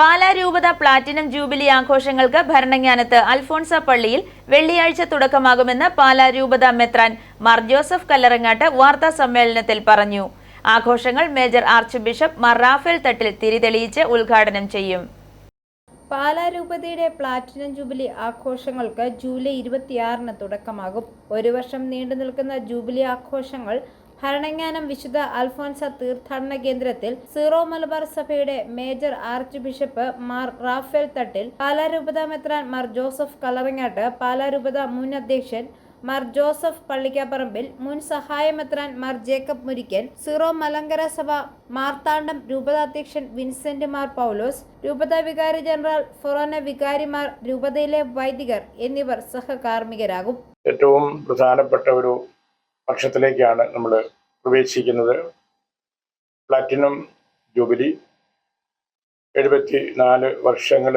പാലാ രൂപത platinum jubilee ആഘോഷങ്ങൾക്ക് ഭരണങ്ങാനത്ത് അൽഫോൺസ പള്ളിയിൽ വെള്ളിയാഴ്ച തുടക്കമാകുമെന്ന് പാലാ രൂപത മെത്രാൻ മാർ ജോസഫ് കല്ലറങ്ങാട്ട് വാർത്താ സമ്മേളനത്തിൽ പറഞ്ഞു. ആഘോഷങ്ങൾ major archbishop Mar Raphael Thattil തിരിതെളിയിച്ച് ഉദ്ഘാടനം ചെയ്യും. പാലാ രൂപതയുടെ പ്ലാറ്റിനം ജൂബിലി ആഘോഷങ്ങൾക്ക് ജൂലൈ ഇരുപത്തിയാറിന് തുടക്കമാകും. ഒരു വർഷം നീണ്ടു നിൽക്കുന്ന ജൂബിലി ആഘോഷങ്ങൾ ഭരണങ്ങാനം വിശുദ്ധ അൽഫോൻസ തീർത്ഥാടന കേന്ദ്രത്തിൽ സീറോ മലബാർ സഭയുടെ major archbishop Mar Raphael Thattil പാലാരൂപത മെത്രാൻ മാർ ജോസഫ് കലറങ്ങാട്ട് പാലാരൂപത മുൻ അധ്യക്ഷൻ മാർ ജോസഫ് പള്ളിക്കാപ്പറമ്പിൽ മുൻ സഹായമെത്രാൻ മാർ ജേക്കബ് മുരിക്കൻ സീറോ മലങ്കര സഭ മാർത്താണ്ഡം രൂപതാധ്യക്ഷൻ വിൻസെന്റ് മാർ പൗലോസ് രൂപത വികാരി ജനറൽ ഫൊറോന വികാരിമാർ രൂപതയിലെ വൈദികർ എന്നിവർ സഹകാർമ്മികരാകും. ഏറ്റവും പ്രധാനപ്പെട്ട ഒരു വർഷത്തിലേക്കാണ് നമ്മൾ പ്രവേശിക്കുന്നത്. പ്ലാറ്റിനം ജൂബിലി എഴുപത്തി നാല് വർഷങ്ങൾ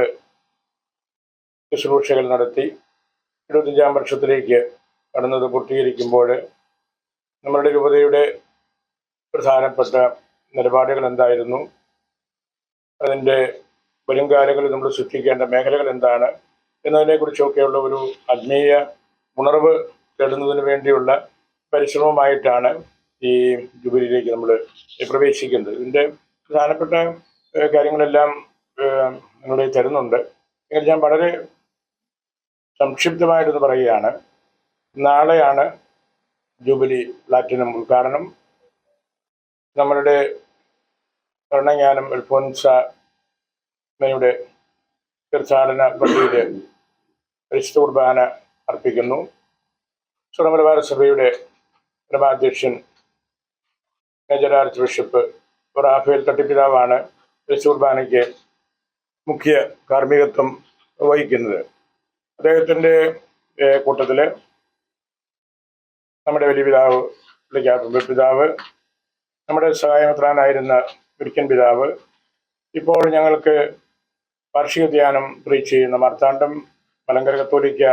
ശുശ്രൂഷകൾ നടത്തി. എഴുപത്തഞ്ചാം വർഷത്തിലേക്ക് കടന്നത് പൂർത്തീകരിക്കുമ്പോൾ നമ്മളുടെ രൂപതയുടെ പ്രധാനപ്പെട്ട നിലപാടുകൾ എന്തായിരുന്നു? അതിന്റെ വരും കാലങ്ങളിൽ നമ്മൾ സൃഷ്ടിക്കേണ്ട മേഖലകൾ എന്താണ്? എന്നതിനെക്കുറിച്ചൊക്കെയുള്ള ഒരു ആത്മീയ ഉണർവ് തേടുന്നതിന് വേണ്ടിയുള്ള പരിശ്രമമായിട്ടാണ് ഈ ജൂബിലിയിലേക്ക് നമ്മൾ പ്രവേശിക്കുന്നത്. ഇതിന്റെ പ്രധാനപ്പെട്ട കാര്യങ്ങളെല്ലാം നിങ്ങളുടെ തരുന്നുണ്ട്. എങ്കിൽ ഞാൻ വളരെ സംക്ഷിപ്തമായിട്ടൊന്ന് പറയുകയാണ്. നാളെയാണ് ജൂബിലി പ്ലാറ്റിനം ഉദ്ഘാടനം. നമ്മളുടെ ഭരണജ്ഞാനം അൽഫോൻസയുടെ തീർത്ഥാടന പള്ളിയിൽ പരിശുദ്ധ കുർബാന അർപ്പിക്കുന്നു. സ്വർണമലബാര സഭയുടെ പരമാധ്യക്ഷൻ മേജർ ആർച്ച് ബിഷപ്പ് റാഫേൽ തട്ടിപ്പിതാവാണ് തൃശൂർ ബാനയ്ക്ക് മുഖ്യ കാർമ്മികത്വം വഹിക്കുന്നത്. അദ്ദേഹത്തിന്റെ കൂട്ടത്തിൽ നമ്മുടെ വലിയ പിതാവ് വിളിക്കാത്ത പിതാവ് നമ്മുടെ സഹായമെത്രാനായിരുന്ന ഒരിക്കൻ പിതാവ് ഇപ്പോൾ ഞങ്ങൾക്ക് വാർഷിക ധ്യാനം പ്രീച്ച് ചെയ്യുന്ന മാർത്താണ്ഡം മലങ്കര കത്തോലിക്ക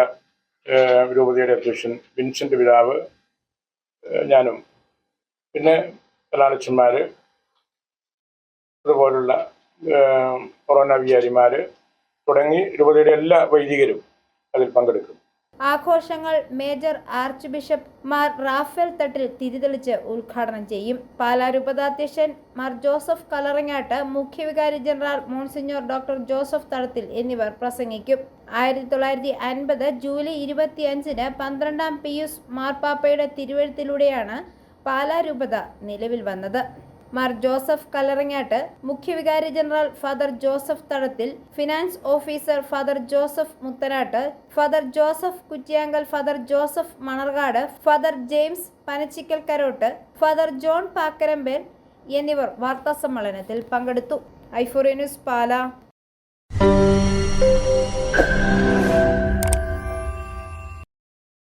രൂപതയുടെ അധ്യക്ഷൻ വിൻസെന്റ് പിതാവ് ഞാനും. പിന്നെ കലാലക്ഷന്മാർ അതുപോലുള്ള കൊറോണ വിചാരിമാർ തുടങ്ങി രൂപതയുടെ എല്ലാ വൈദികരും അതിൽ പങ്കെടുക്കും. ആഘോഷങ്ങൾ major archbishop Mar Raphael Thattil തിരിതെളിച്ച് ഉദ്ഘാടനം ചെയ്യും. പാലാ രൂപതാധ്യക്ഷൻ Mar Joseph Kallarangatt മുഖ്യവികാരി general monsignor doctor Joseph Thadathil എന്നിവർ പ്രസംഗിക്കും. ആയിരത്തി തൊള്ളായിരത്തി അൻപത് ജൂലൈ ഇരുപത്തിയഞ്ചിന് പന്ത്രണ്ടാം പിയൂസ് മാർപ്പാപ്പയുടെ തിരുവഴുത്തിലൂടെയാണ് പാലാ രൂപത നിലവിൽ വന്നത്. Mar Joseph Kallarangatt മുഖ്യവികാരി general Father Joseph Thadathil finance officer Father Joseph Muthanattu Father Joseph Kuttiyankal Father Joseph Manarcad Father James Panachikal Karottu Father John Pakkarambel എന്നിവർ വാർത്താസമ്മേളനത്തിൽ പങ്കെടുത്തു. ഐഫോറിയ ന്യൂസ് പാല.